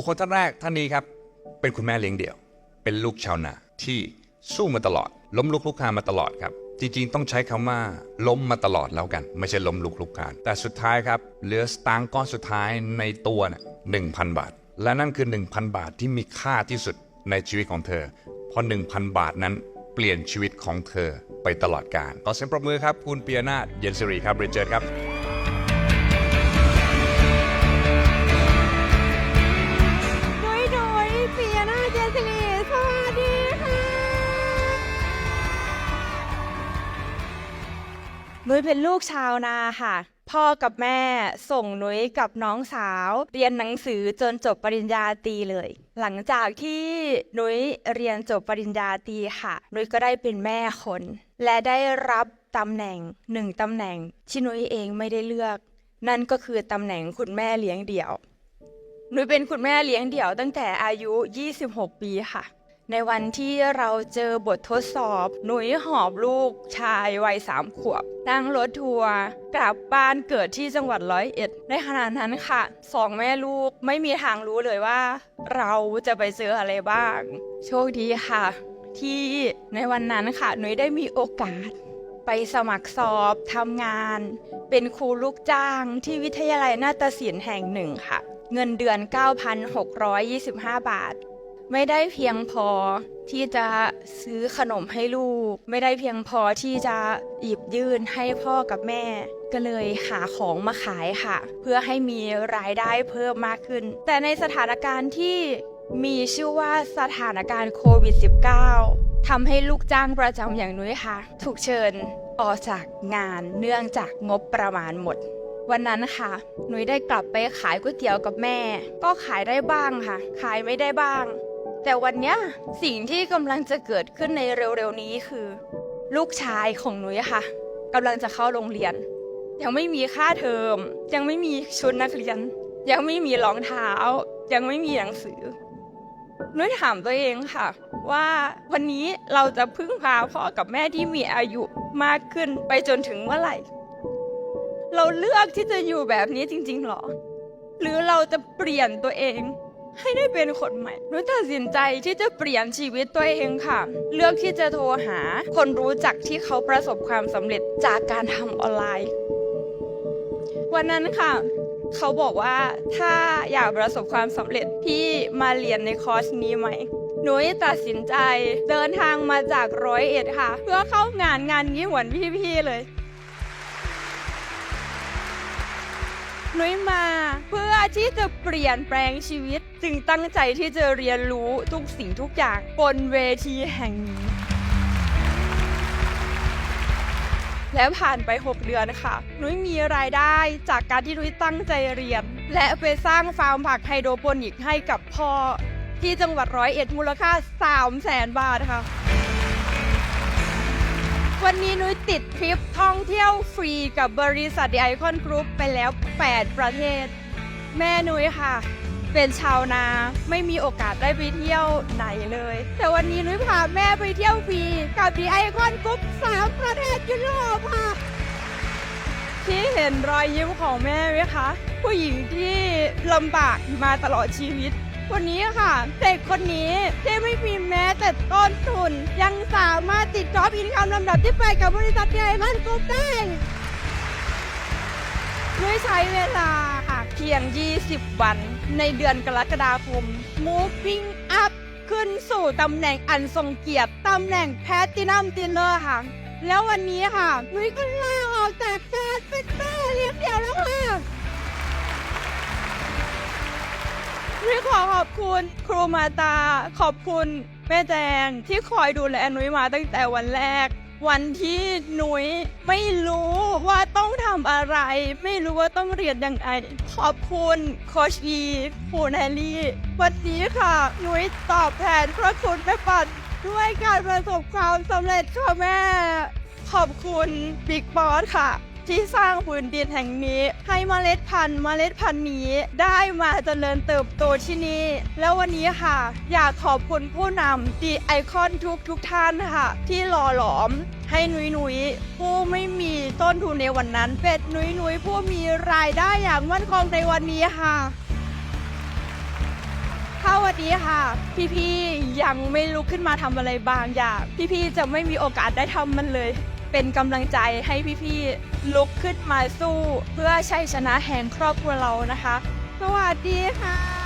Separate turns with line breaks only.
บุคคลท่านแรกท่านนี้ครับ เป็นคุณแม่เลี้ยงเดี่ยว เป็นลูกชาวนาที่สู้มาตลอด ล้มลุกลุกคานมาตลอดครับ จริงๆ ต้องใช้คำว่าล้มมาตลอดแล้วกัน ไม่ใช่ล้มลุกลุกคานแต่สุดท้ายครับเหลือสตางค์ก้อนสุดท้ายในตัวน่ะหนึ่งพันบาท และนั่นคือ 1,000 บาทที่มีค่าที่สุดในชีวิตของเธอ เพราะ1,000 บาทนั้นเปลี่ยนชีวิตของเธอไปตลอดกาลขอเสียงปรบมือครับ คุณเปียนาเย็นสิริครับเรียนเชิญครับ
นุ้ยเป็นลูกชาวนาค่ะ พ่อกับแม่ส่งนุ้ยกับน้องสาว เรียนหนังสือจนจบปริญญาตรีเลย หลังจากที่นุ้ยเรียนจบปริญญาตรีค่ะ นุ้ยก็ได้เป็นแม่คน และได้รับตำแหน่งหนึ่งตำแหน่งที่นุ้ยเองไม่ได้เลือก นั่นก็คือตำแหน่งคุณแม่เลี้ยงเดี่ยวหนุยเป็นคุณแม่เลี้ยงเดี่ยวตั้งแต่อายุ 26 ปีค่ะ ในวันที่เราเจอบททดสอบ หนุยหอบลูกชายวัยสามขวบ นั่งรถทัวร์กลับบ้านเกิดที่จังหวัดร้อยเอ็ด ในขณะนั้นค่ะสองแม่ลูกไม่มีทางรู้เลยว่า เราจะไปเจออะไรบ้าง โชคดีค่ะ ที่ในวันนั้นค่ะหนุยได้มีโอกาส ไปสมัครสอบทำงาน เป็นครูลูกจ้างที่วิทยาลัยนาฏศิลป์แห่งหนึ่งค่ะ เงินเดือน 9,625 บาท ไม่ได้เพียงพอที่จะซื้อขนมให้ลูก ไม่ได้เพียงพอที่จะหยิบยื่นให้พ่อกับแม่ ก็เลยหาของมาขายค่ะ เพื่อให้มีรายได้เพิ่มมากขึ้น แต่ในสถานการณ์ที่มีชื่อว่าสถานการณ์โควิด -19 ทำให้ลูกจ้างประจำอย่างนุ้ยค่ะ ถูกเชิญออกจากงานเนื่องจากงบประมาณหมดวันนั้นค่ะ หนุยได้กลับไปขายก๋วยเตี๋ยวกับแม่ ก็ขายได้บ้างค่ะ ขายไม่ได้บ้าง แต่วันเนี้ยสิ่งที่กำลังจะเกิดขึ้นในเร็วๆนี้คือ ลูกชายของหนุยค่ะกำลังจะเข้าโรงเรียน ยังไม่มีค่าเทอม ยังไม่มีชุดนักเรียน ยังไม่มีรองเท้า ยังไม่มีหนังสือนุ้ยถามตัวเองค่ะ ว่าวันนี้เราจะพึ่งพาพ่อกับแม่ที่มีอายุมากขึ้นไปจนถึงเมื่อไหร่ เราเลือกที่จะอยู่แบบนี้จริงๆหรอ หรือเราจะเปลี่ยนตัวเอง ให้ได้เป็นคนใหม่หนุ้ยตัดสินใจที่จะเปลี่ยนชีวิตตัวเองค่ะ เลือกที่จะโทรหาคนรู้จักที่เขาประสบความสำเร็จจากการทำออนไลน์ วันนั้นค่ะ เขาบอกว่าถ้าอยากประสบความสำเร็จพี่มาเรียนในคอร์สนี้ไหมหนุ้ยตัดสินใจเดินทางมาจากร้อยเอ็ดค่ะ เพื่อเข้างานงานนี้เหมือนพี่ๆเลย นุ้ยมาเพื่อที่จะเปลี่ยนแปลงชีวิต จึงตั้งใจที่จะเรียนรู้ทุกสิ่งทุกอย่างบนเวทีแห่งนี้ และผ่านไป 6 เดือนค่ะ นุ้ยมีรายได้จากการที่นุ้ยตั้งใจเรียน และไปสร้างฟาร์มผักไฮโดรโปนิกให้กับพ่อที่จังหวัดร้อยเอ็ดมูลค่า 3 0 0แสนบาทค่ะ วันนี้นุ้ยติดทริปท่องเที่ยวฟรีกับบริษัทไอคอนกรุ๊ปไปแล้ว 8 ประเทศ แม่นุ้ยค่ะ เป็นชาวนาไม่มีโอกาสได้ไปเที่ยวไหนเลย แต่วันนี้นุ้ยพาแม่ไปเที่ยวฟรีกับดีไอคอนกรุ๊ปสาประเทศยุโรปค่ะที่เห็นรอยยิ้มของแม่ไหมคะ ผู้หญิงที่ลำบากมาตลอดชีวิต วันนี้ค่ะเด็กคนนี้ที่ไม่มีแม้แต่ต้นทุน ยังสามารถติดจ็อบอินคัมลำดับที่ไปกับบริษัทดีไอคอนกรุ๊ปได้ด้วยใช้เวลาเพียง 20 วัน ในเดือนกรกฎาคม moving up ขึ้นสู่ตำแหน่งอันทรงเกียรติตำแหน่งแพตตินัมตินเนอร์ค่ะ แล้ววันนี้ค่ะนุ้ยก็ลาออกจากการเป็นแม่เลี้ยงเดี่ยว อขอบคุณครูมาตา ขอบคุณแม่แจงที่คอยดูแลนุ้ยมาตั้งแต่วันแรก วันที่หนุยไม่รู้ว่าต้องทำอะไร ไม่รู้ว่าต้องเรียนยังไงขอบคุณโคชอีครูแนลลี่ วันนี้ค่ะหนุยตอบแทนพระคุณแม่ปัดด้วยการประสบความสำเร็จค่ะแม่ ขอบคุณบิ๊กบอสค่ะ ที่สร้างพื้นดินแห่งนี้ ให้เมล็ดพันธุ์เมล็ดพันธุ์นี้ได้มาเจริญเติบโตที่นี่ แล้ววันนี้ค่ะ อยากขอบคุณผู้นำดีไอคอนทุกทุกท่านค่ะ ที่หล่อหลอมให้นุยนุยผู้ไม่มีต้นทุนในวันนั้น เป็ดนุยนุยผู้มีรายได้อย่างมั่นคงในวันนี้ค่ะถ้าวันนี้ค่ะ พี่ๆยังไม่ลุกขึ้นมาทำอะไรบางอย่าง พี่ๆจะไม่มีโอกาสได้ทำมันเลย เป็นกำลังใจให้พี่ๆลุกขึ้นมาสู้ เพื่อชัยชนะแห่งครอบครัวเรานะคะ สวัสดีค่ะ